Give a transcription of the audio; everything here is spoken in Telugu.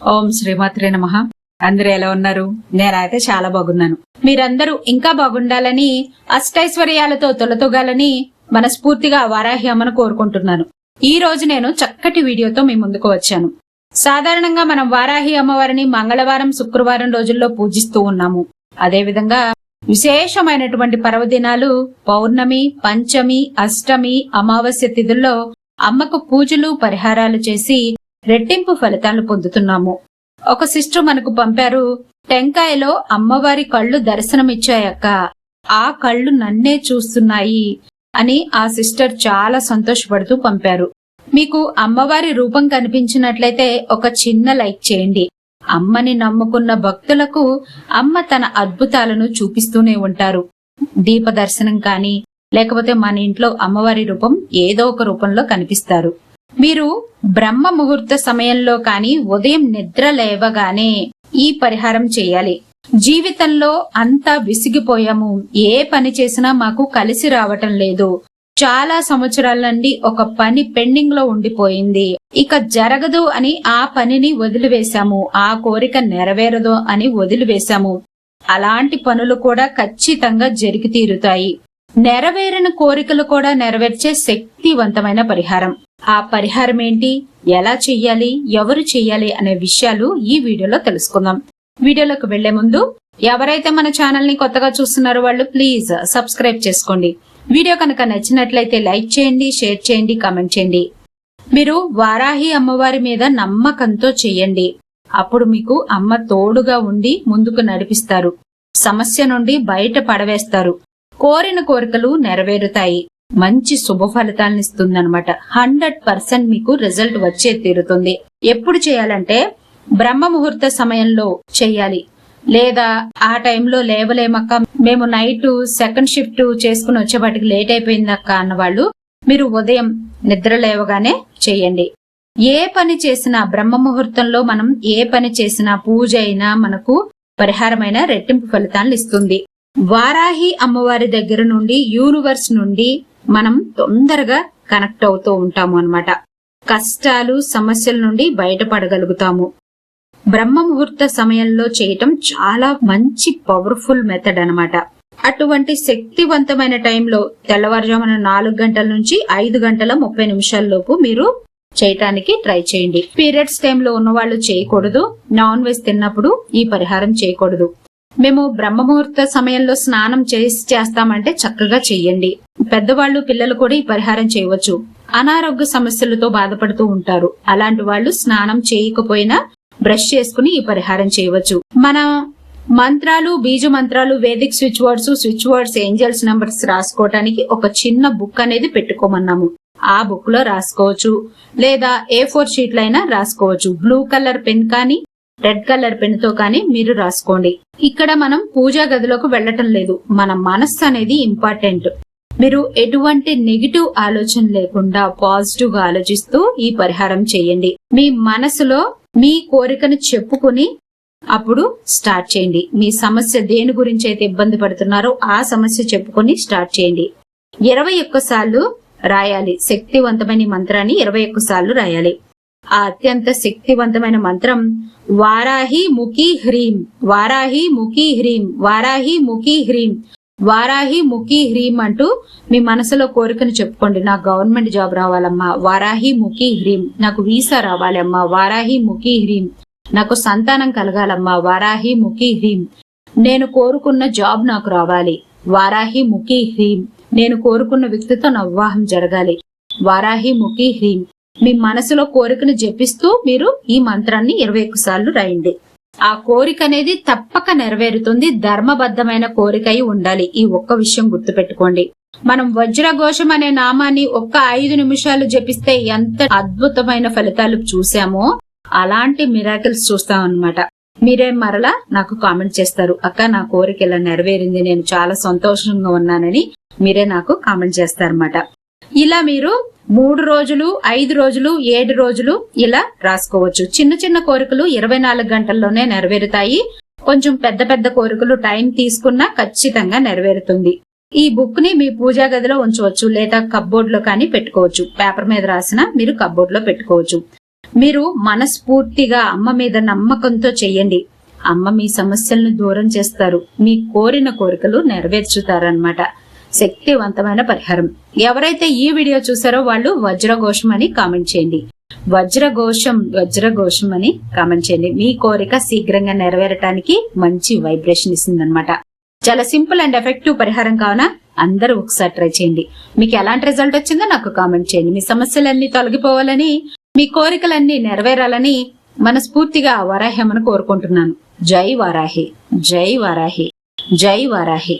ఓం శ్రీమాత్రే నమ. అందరూ ఎలా ఉన్నారు? నేనైతే చాలా బాగున్నాను. మీరందరూ ఇంకా బాగుండాలని అష్టైశ్వర్యాలతో తొలతొగాలని మనస్ఫూర్తిగా వారాహి అమ్మను కోరుకుంటున్నాను. ఈ రోజు నేను చక్కటి వీడియోతో మీ ముందుకు వచ్చాను. సాధారణంగా మనం వారాహి అమ్మవారిని మంగళవారం శుక్రవారం రోజుల్లో పూజిస్తూ ఉన్నాము. అదేవిధంగా విశేషమైనటువంటి పర్వదినాలు పౌర్ణమి పంచమి అష్టమి అమావాస్య తిథుల్లో అమ్మకు పూజలు పరిహారాలు చేసి రెట్టింపు ఫలితాలు పొందుతున్నాము. ఒక సిస్టర్ మనకు పంపారు టెంకాయలో అమ్మవారి కళ్ళు దర్శనమిచ్చాయక్క. ఆ కళ్ళు నన్నే చూస్తున్నాయి అని ఆ సిస్టర్ చాలా సంతోషపడుతూ పంపారు. మీకు అమ్మవారి రూపం కనిపించినట్లయితే ఒక చిన్న లైక్ చేయండి. అమ్మని నమ్ముకున్న భక్తులకు అమ్మ తన అద్భుతాలను చూపిస్తూనే ఉంటారు. దీప దర్శనం కానీ లేకపోతే మన ఇంట్లో అమ్మవారి రూపం ఏదో ఒక రూపంలో కనిపిస్తారు. మీరు బ్రహ్మ ముహూర్త సమయంలో కానీ ఉదయం నిద్ర లేవగానే ఈ పరిహారం చేయాలి. జీవితంలో అంతా విసిగిపోయాము. ఏ పని చేసినా మాకు కలిసి రావటం లేదు. చాలా సంవత్సరాల నుండి ఒక పని పెండింగ్లో ఉండిపోయింది. ఇక జరగదు అని ఆ పనిని వదిలివేశాము. ఆ కోరిక నెరవేరదు అని వదిలివేశాము. అలాంటి పనులు కూడా ఖచ్చితంగా జరిగి తీరుతాయి. నెరవేరిన కోరికలు కూడా నెరవేర్చే శక్తివంతమైన పరిహారం. ఆ పరిహారం ఏంటి? ఎలా చెయ్యాలి? ఎవరు చెయ్యాలి? అనే విషయాలు ఈ వీడియోలో తెలుసుకుందాం. వీడియోలోకి వెళ్ళే ముందు ఎవరైతే మన ఛానల్ని కొత్తగా చూస్తున్నారో వాళ్ళు ప్లీజ్ సబ్స్క్రైబ్ చేసుకోండి. వీడియో కనుక నచ్చినట్లయితే లైక్ చేయండి షేర్ చేయండి కామెంట్ చేయండి. మీరు వారాహి అమ్మవారి మీద నమ్మకంతో చెయ్యండి అప్పుడు మీకు అమ్మ తోడుగా ఉండి ముందుకు నడిపిస్తారు. సమస్య నుండి బయట పడవేస్తారు. కోరిన కోరికలు నెరవేరుతాయి. మంచి శుభ ఫలితాలను ఇస్తుందన్నమాట హండ్రెడ్ పర్సెంట్ మీకు రిజల్ట్ వచ్చే తీరుతుంది. ఎప్పుడు చేయాలంటే బ్రహ్మ ముహూర్త సమయంలో చేయాలి. లేదా ఆ టైంలో లేవలేమక్క మేము నైట్ సెకండ్ షిఫ్ట్ చేసుకుని వచ్చేపాటికి లేట్ అయిపోయిందక్క అన్న వాళ్ళు మీరు ఉదయం నిద్ర లేవగానే చేయండి. ఏ పని చేసినా బ్రహ్మ ముహూర్తంలో మనం ఏ పని చేసినా పూజ అయినా మనకు పరిహారమైన రెట్టింపు ఫలితాలను ఇస్తుంది వారాహి అమ్మవారి దగ్గర నుండి యూనివర్స్ నుండి మనం తొందరగా కనెక్ట్ అవుతూ ఉంటాము అన్నమాట. కష్టాలు సమస్యల నుండి బయటపడగలుగుతాము. బ్రహ్మ ముహూర్త సమయంలో చేయటం చాలా మంచి పవర్ఫుల్ మెథడ్ అన్నమాట. అటువంటి శక్తివంతమైన టైంలో తెల్లవారుజామున నాలుగు గంటల నుంచి ఐదు గంటల ముప్పై నిమిషాల్లోపు మీరు చేయటానికి ట్రై చేయండి. పీరియడ్స్ టైంలో ఉన్న వాళ్ళు చేయకూడదు. నాన్ వెజ్ తిన్నప్పుడు ఈ పరిహారం చేయకూడదు. మేము బ్రహ్మ ముహూర్త సమయంలో స్నానం చేసి చేస్తామంటే చక్కగా చెయ్యండి. పెద్దవాళ్ళు పిల్లలు కూడా ఈ పరిహారం చేయవచ్చు. అనారోగ్య సమస్యలతో బాధపడుతూ ఉంటారు. అలాంటి వాళ్ళు స్నానం చేయకపోయినా బ్రష్ చేసుకుని ఈ పరిహారం చేయవచ్చు. మన మంత్రాలు బీజ మంత్రాలు vedic switch words switch words angels numbers రాసుకోవటానికి ఒక చిన్న బుక్ అనేది పెట్టుకోమన్నాము. ఆ బుక్లో రాసుకోవచ్చు. లేదా ఏ ఫోర్ షీట్లైనా రాసుకోవచ్చు. బ్లూ కలర్ పెన్ కానీ రెడ్ కలర్ పెన్తో కానీ మీరు రాసుకోండి. ఇక్కడ మనం పూజా గదిలోకి వెళ్ళటం లేదు. మన మనస్సు అనేది ఇంపార్టెంట్. మీరు ఎటువంటి నెగిటివ్ ఆలోచన లేకుండా పాజిటివ్గా ఆలోచిస్తూ ఈ పరిహారం చేయండి. మీ మనసులో మీ కోరికను చెప్పుకుని అప్పుడు స్టార్ట్ చేయండి. మీ సమస్య దేని గురించి అయితే ఇబ్బంది పడుతున్నారో ఆ సమస్య చెప్పుకొని స్టార్ట్ చేయండి. ఇరవై ఒక్కసార్లు రాయాలి. శక్తివంతమైన మంత్రాన్ని ఇరవై ఒక్క సార్లు రాయాలి. ఆ అత్యంత శక్తివంతమైన మంత్రం వారాహి ముఖి హ్రీం వారాహి ముఖి హ్రీం వారాహి ముఖి హ్రీం వారాహి ముఖి హ్రీం అంటూ మీ మనసులో కోరికను చెప్పుకోండి. నాకు గవర్నమెంట్ జాబ్ రావాలమ్మా వారాహి ముఖి హ్రీం నాకు వీసా రావాలమ్మా వారాహి ముఖి హ్రీం నాకు సంతానం కలగాలమ్మా వారాహి ముఖి హ్రీం నేను కోరుకున్న జాబ్ నాకు రావాలి వారాహి ముఖి హ్రీం నేను కోరుకున్న వ్యక్తితో నా వివాహం జరగాలి వారాహి ముఖి హ్రీం మీ మనసులో కోరికను జపిస్తూ మీరు ఈ మంత్రాన్ని ఇరవై ఒక్క సార్లు రాయండి. ఆ కోరిక అనేది తప్పక నెరవేరుతుంది. ధర్మబద్ధమైన కోరిక అయి ఉండాలి. ఈ ఒక్క విషయం గుర్తుపెట్టుకోండి. మనం వజ్రఘోషం అనే నామాన్ని ఒక్క ఐదు నిమిషాలు జపిస్తే ఎంత అద్భుతమైన ఫలితాలు చూసామో అలాంటి మిరాకిల్స్ చూస్తాం అన్నమాట మీరే మరలా నాకు కామెంట్ చేస్తారు. అక్క నా కోరిక ఇలా నెరవేరింది. నేను చాలా సంతోషంగా ఉన్నానని మీరే నాకు కామెంట్ చేస్తారన్నమాట. ఇలా మీరు మూడు రోజులు ఐదు రోజులు ఏడు రోజులు ఇలా రాసుకోవచ్చు. చిన్న చిన్న కోరికలు ఇరవై నాలుగు గంటల్లోనే నెరవేరుతాయి. కొంచెం పెద్ద పెద్ద కోరికలు టైం తీసుకున్నా ఖచ్చితంగా నెరవేరుతుంది. ఈ బుక్ని మీ పూజా గదిలో ఉంచవచ్చు లేదా కబ్బోర్డ్లో కానీ పెట్టుకోవచ్చు. పేపర్ మీద రాసిన మీరు కబ్బోర్డ్లో పెట్టుకోవచ్చు. మీరు మనస్ఫూర్తిగా అమ్మ మీద నమ్మకంతో చెయ్యండి. అమ్మ మీ సమస్యలను దూరం చేస్తారు. మీ కోరిన కోరికలు నెరవేర్చుతారన్నమాట. శక్తివంతమైన పరిహారం. ఎవరైతే ఈ వీడియో చూసారో వాళ్ళు వజ్రఘోషం అని కామెంట్ చేయండి. వజ్రఘోషం వజ్రఘోషం అని కామెంట్ చేయండి. మీ కోరిక శీఘ్రంగా నెరవేరటానికి మంచి వైబ్రేషన్ ఇస్తుంది అనమాట చాలా సింపుల్ అండ్ ఎఫెక్టివ్ పరిహారం కావున అందరూ ఒకసారి ట్రై చేయండి. మీకు ఎలాంటి రిజల్ట్ వచ్చిందో నాకు కామెంట్ చేయండి. మీ సమస్యలన్నీ తొలగిపోవాలని మీ కోరికలన్నీ నెరవేరాలని మనస్ఫూర్తిగా వరాహ్యమని కోరుకుంటున్నాను. జై వారాహి జై వారాహి జై వారాహి.